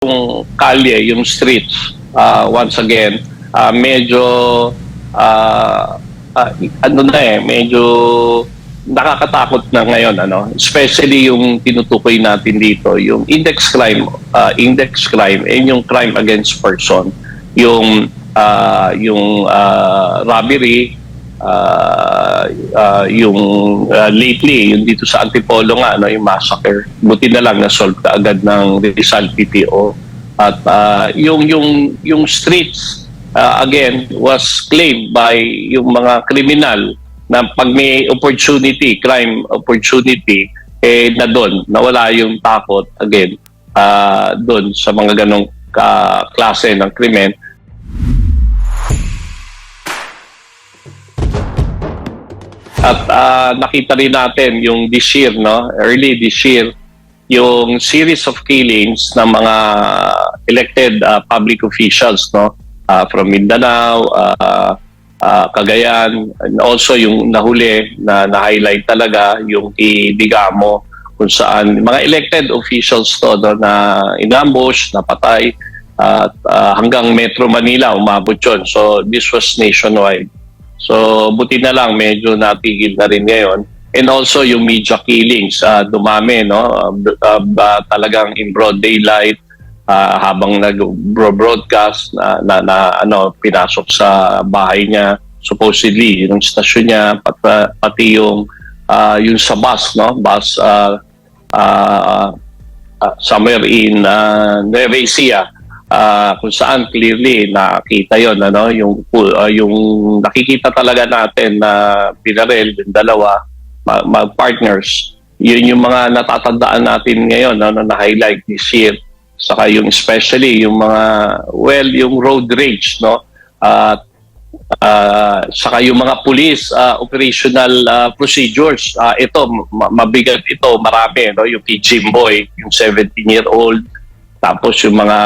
yung kalye, yung streets, uh, once again, uh, medyo, uh, uh, ano na eh, medyo nakakatakot na ngayon, ano? Especially yung tinutukoy natin dito, yung index crime, uh, index crime, and yung crime against person, yung, uh, yung uh, robbery, uh, uh, yung uh, lately, yung dito sa Antipolo nga, ano, yung massacre. Buti na lang na-solve ka agad ng Rizal PTO. At uh, yung, yung, yung streets, uh, again, was claimed by yung mga kriminal na pag may opportunity, crime opportunity, eh na doon, nawala yung takot, again, uh, doon sa mga ganong ka klase ng krimen. At ah, nakita rin natin yung this year, no? early this year, yung series of killings ng mga elected ah, public officials no? Ah, from Mindanao, ah, ah, Cagayan, and also yung nahuli na na-highlight talaga yung Digamo kung saan mga elected officials to no, na inambush, napatay, at ah, hanggang Metro Manila umabot yun. So this was nationwide. So, buti na lang, medyo natigil na rin ngayon. And also, yung media killings, ah, dumami, no? Uh, uh, talagang in broad daylight, ah, habang nag-broadcast na, na, na ano, pinasok sa bahay niya, supposedly, yung stasyon niya, pat, pati yung, ah, yung sa bus, no? Bus, ah, ah, ah, somewhere in uh, Nueva Ecija, ah, kung saan clearly nakita yon ano yung ah, yung nakikita talaga natin na binarel yung dalawa ma- mag partners yun yung mga natatandaan natin ngayon ano na highlight this year. Saka yung especially yung mga well yung road rage no? At ah, saka yung mga police ah, operational ah, procedures. Ah, ito ma- mabigat ito marami no? Yung kay Jimboy yung 17 year old tapos yung mga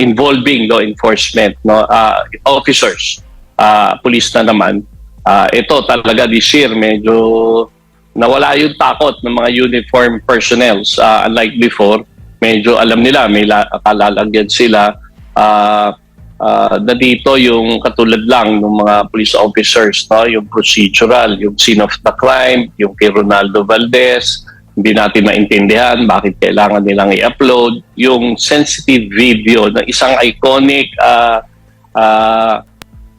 involving law enforcement no ah, officers ah, police na naman ah, ito talaga this year medyo nawala yung takot ng mga uniform personnel Ah, unlike before medyo alam nila may la- kalalagyan sila ah ah, na dito yung katulad lang ng mga police officers no yung procedural yung scene of the crime yung kay Ronaldo Valdez hindi natin maintindihan bakit kailangan nilang i-upload yung sensitive video ng isang iconic ah, ah,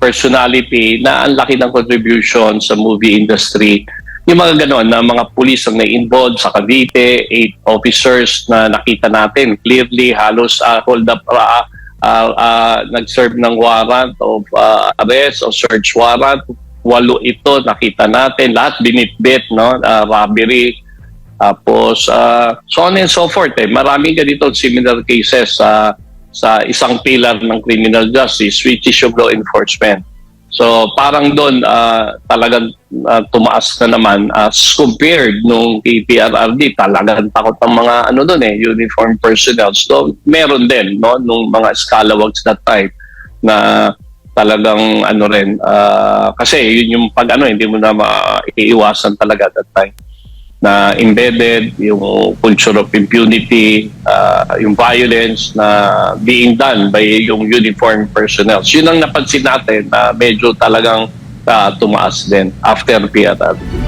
personality na ang laki ng contribution sa movie industry. Yung mga ganon na mga pulis ang na-involved sa Cavite, eight officers na nakita natin clearly halos uh, hold up uh, uh, uh, nag-serve ng warrant of uh, arrest o search warrant. Walo ito nakita natin lahat binitbit no uh, robbery tapos uh, so on and so forth eh. Maraming ganito similar cases sa sa isang pillar ng criminal justice which is yung law enforcement. So parang doon ah, talagang ah, tumaas na naman as compared nung kay PRRD talagang takot ang mga ano doon eh uniform personnel. So meron din no nung mga scalawags that time na talagang ano rin ah, kasi yun yung pag ano hindi mo na maiiwasan talaga that time na embedded yung culture of impunity, uh, yung violence na being done by yung uniform personnel. Yun ang napansin natin na medyo talagang uh, tumaas din after PRR.